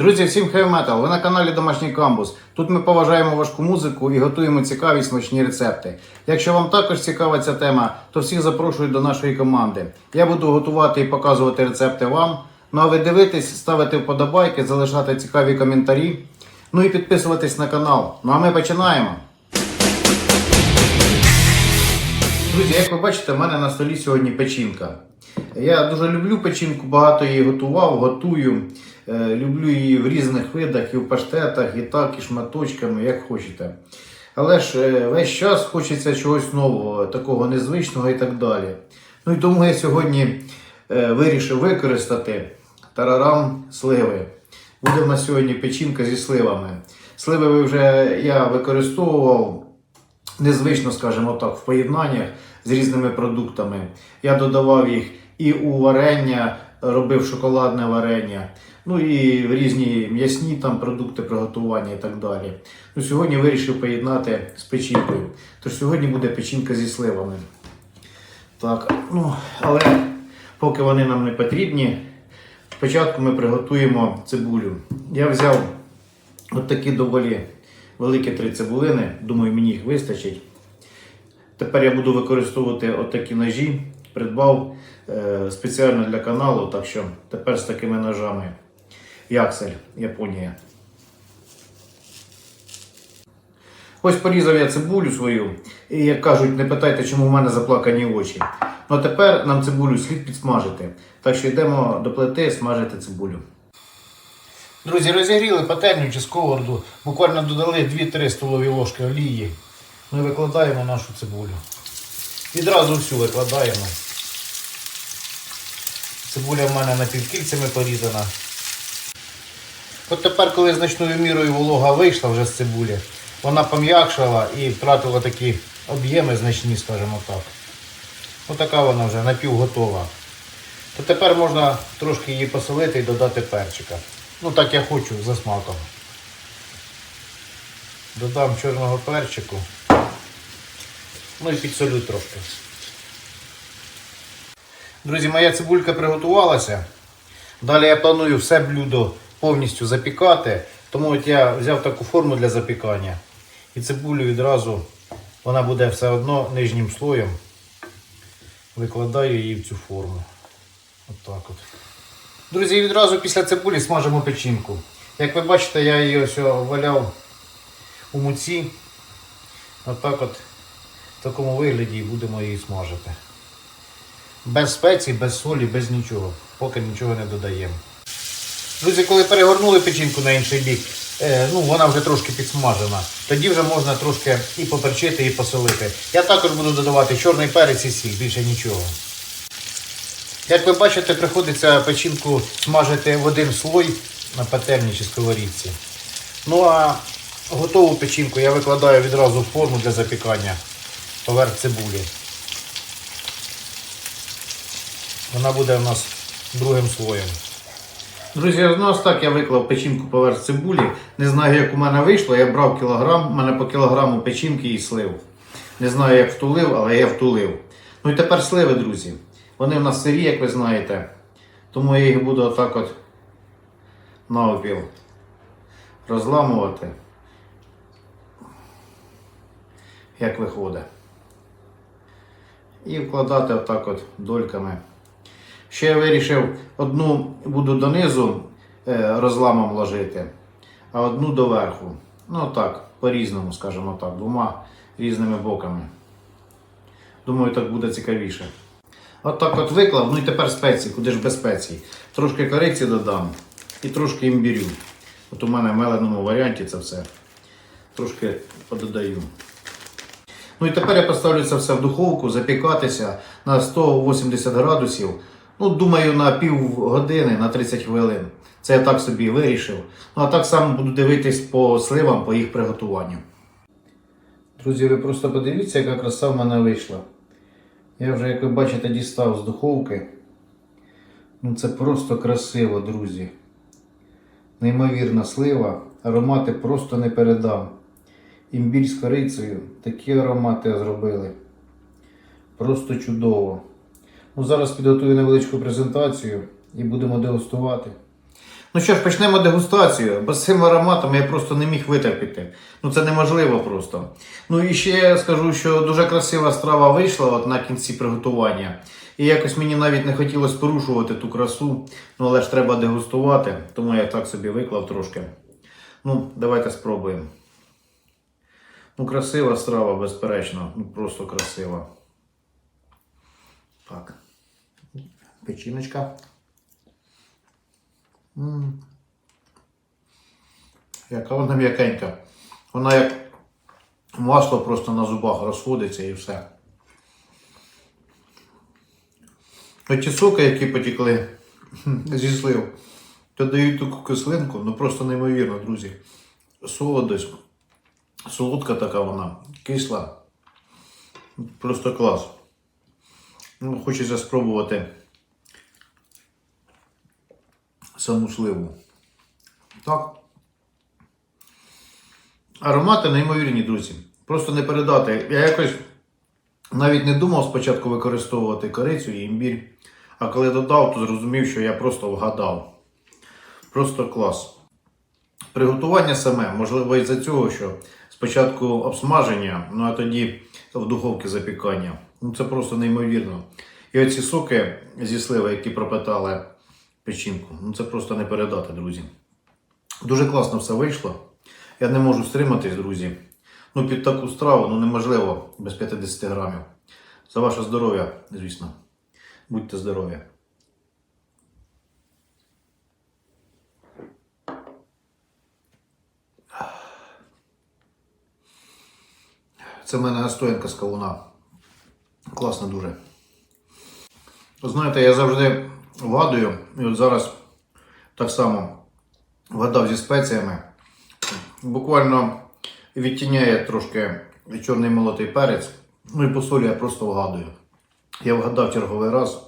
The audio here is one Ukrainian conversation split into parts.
Друзі, всім Metal! Ви на каналі Домашній Камбус. Тут ми поважаємо важку музику і готуємо цікаві смачні рецепти. Якщо вам також цікава ця тема, то всіх запрошую до нашої команди. Я буду готувати і показувати рецепти вам. Ну а ви дивитесь, ставити вподобайки, залишати цікаві коментарі. Ну і підписуватись на канал. Ну а ми починаємо. Друзі, як ви бачите, в мене на столі сьогодні печінка. Я дуже люблю печінку, багато її готував, готую. Е, Люблю її в різних видах, і в паштетах, і так, і шматочками, як хочете. Але ж е, весь час хочеться чогось нового, такого незвичного і так далі. Ну і тому я сьогодні е, вирішив використати тарарам сливи. Буде в нас сьогодні печінка зі сливами. Сливи вже я використовував незвично, скажімо так, в поєднаннях з різними продуктами. Я додавав їх і у варення, робив шоколадне варення, ну і різні м'ясні там продукти приготування і так далі. Ну, сьогодні вирішив поєднати з печінкою. Тож сьогодні буде печінка зі сливами. Так, ну, але поки вони нам не потрібні, спочатку ми приготуємо цибулю. Я взяв от такі доволі великі три цибулини. Думаю, мені їх вистачить. Тепер я буду використовувати отакі ножі. Придбав е, спеціально для каналу, так що тепер з такими ножами. Яксель, Японія. Ось порізав я цибулю свою. І як кажуть, не питайте, чому в мене заплакані очі. Ну а тепер нам цибулю слід підсмажити. Так що йдемо до плити смажити цибулю. Друзі, розігріли пательню чи сковороду. Буквально додали 2-3 столові ложки олії. Ми викладаємо нашу цибулю. Відразу всю викладаємо. Цибуля в мене напівкільцями порізана. От тепер, коли значною мірою волога вийшла вже з цибулі, вона пом'якшала і втратила такі об'єми значні, скажімо так. Отака вона вже напівготова. То тепер можна трошки її посолити і додати перчика. Ну так я хочу за смаком. Додам чорного перчику. Ну і підсолю трошки. Друзі, моя цибулька приготувалася. Далі я планую все блюдо повністю запікати. Тому от я взяв таку форму для запікання. І цибулю відразу, вона буде все одно нижнім слоєм. Викладаю її в цю форму. Отак от. Друзі, відразу після цибулі смажимо печінку. Як ви бачите, я її ось валяв у муці. Отак от в такому вигляді і будемо її смажити. Без спецій, без солі, без нічого. Поки нічого не додаємо. Друзі, коли перегорнули печінку на інший бік, е, ну вона вже трошки підсмажена. Тоді вже можна трошки і поперчити, і посолити. Я також буду додавати чорний перець і сіль, більше нічого. Як ви бачите, приходиться печінку смажити в один слой на пательні чи сковорідці. Ну а готову печінку я викладаю відразу в форму для запікання поверх цибулі. Вона буде у нас другим слоєм. Друзі, ну ось так я виклав печінку поверх цибулі. Не знаю, як у мене вийшло. Я брав кілограм, у мене по кілограму печінки і слив. Не знаю, як втулив, але я втулив. Ну і тепер сливи, друзі. Вони в нас сирі, як ви знаєте. Тому я їх буду отак от навпіл розламувати. Як виходить. І вкладати отак от дольками. Ще я вирішив, одну буду донизу е, розламом ложити, а одну доверху. Ну так, по-різному, скажімо так, двома різними боками. Думаю, так буде цікавіше. От от виклав, ну і тепер спеції, куди ж без спецій. Трошки кориці додам і трошки імбірю. От у мене в меленому варіанті це все. Трошки пододаю. Ну і тепер я поставлю це все в духовку, запікатися на 180 градусів. Ну, думаю, на пів години, на 30 хвилин. Це я так собі вирішив. Ну а так само буду дивитись по сливам, по їх приготуванню. Друзі, ви просто подивіться, яка краса в мене вийшла. Я вже, як ви бачите, дістав з духовки. Ну це просто красиво, друзі. Неймовірна слива. Аромати просто не передам. Імбірь з корицею. Такі аромати зробили. Просто чудово. Ну, зараз підготую невеличку презентацію і будемо дегустувати. Ну що ж, почнемо дегустацію. Бо з цим ароматом я просто не міг витерпіти. Ну це неможливо просто. Ну і ще скажу, що дуже красива страва вийшла от на кінці приготування. І якось мені навіть не хотілося порушувати ту красу. Ну але ж треба дегустувати, тому я так собі виклав трошки. Ну, давайте спробуємо. Ну, красива страва, безперечно. Ну, просто красива. Так. Печіночка. М. Яка вона м'якенька. Вона як масло просто на зубах розходиться і все. Оті соки, які потекли зі слив, то дають таку кислинку, ну просто неймовірно, друзі. Солодость. Солодка така вона, кисла. Просто клас. Ну, хочеться спробувати саму сливу. Так. Аромати неймовірні, друзі. Просто не передати. Я якось навіть не думав спочатку використовувати корицю і імбір. А коли додав, то зрозумів, що я просто вгадав. Просто клас. Приготування саме, можливо, із-за цього, що спочатку обсмаження, ну а тоді в духовці запікання. Ну це просто неймовірно. І оці соки зі сливи, які пропитали печінку, ну це просто не передати, друзі. Дуже класно все вийшло. Я не можу стриматись, друзі. Ну, під таку страву ну, неможливо без 50 грамів. За ваше здоров'я, звісно. Будьте здорові. Це в мене настоянка з кавуна. Класно дуже. Знаєте, я завжди вгадую, і от зараз так само вгадав зі спеціями. Буквально відтіняє трошки чорний молотий перець. Ну і по солі я просто вгадую. Я вгадав черговий раз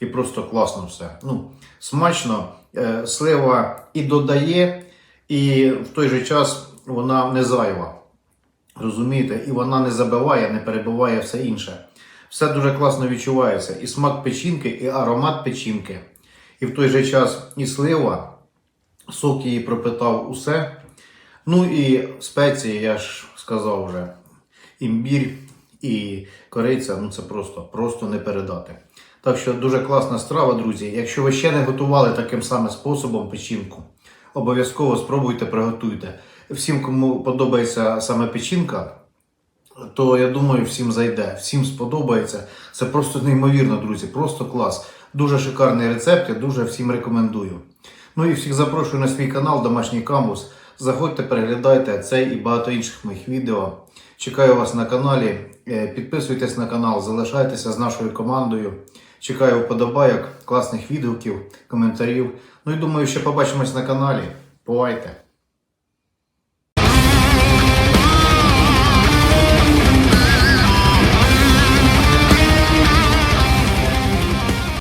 і просто класно все. Ну, смачно, е, слива і додає, і в той же час вона не зайва. Розумієте? І вона не забиває, не перебиває все інше. Все дуже класно відчувається. І смак печінки, і аромат печінки. І в той же час і слива, сок її пропитав усе. Ну і спеції, я ж сказав вже, імбір і кориця, ну це просто, просто не передати. Так що дуже класна страва, друзі. Якщо ви ще не готували таким самим способом печінку, обов'язково спробуйте, приготуйте. Всім, кому подобається саме печінка, то я думаю, всім зайде, всім сподобається. Це просто неймовірно, друзі, просто клас. Дуже шикарний рецепт, я дуже всім рекомендую. Ну і всіх запрошую на свій канал Домашній Камбус. Заходьте, переглядайте цей і багато інших моїх відео. Чекаю вас на каналі. Е, Підписуйтесь на канал, залишайтеся з нашою командою. Чекаю вподобайок, класних відгуків, коментарів. Ну і думаю, ще побачимось на каналі. Бувайте!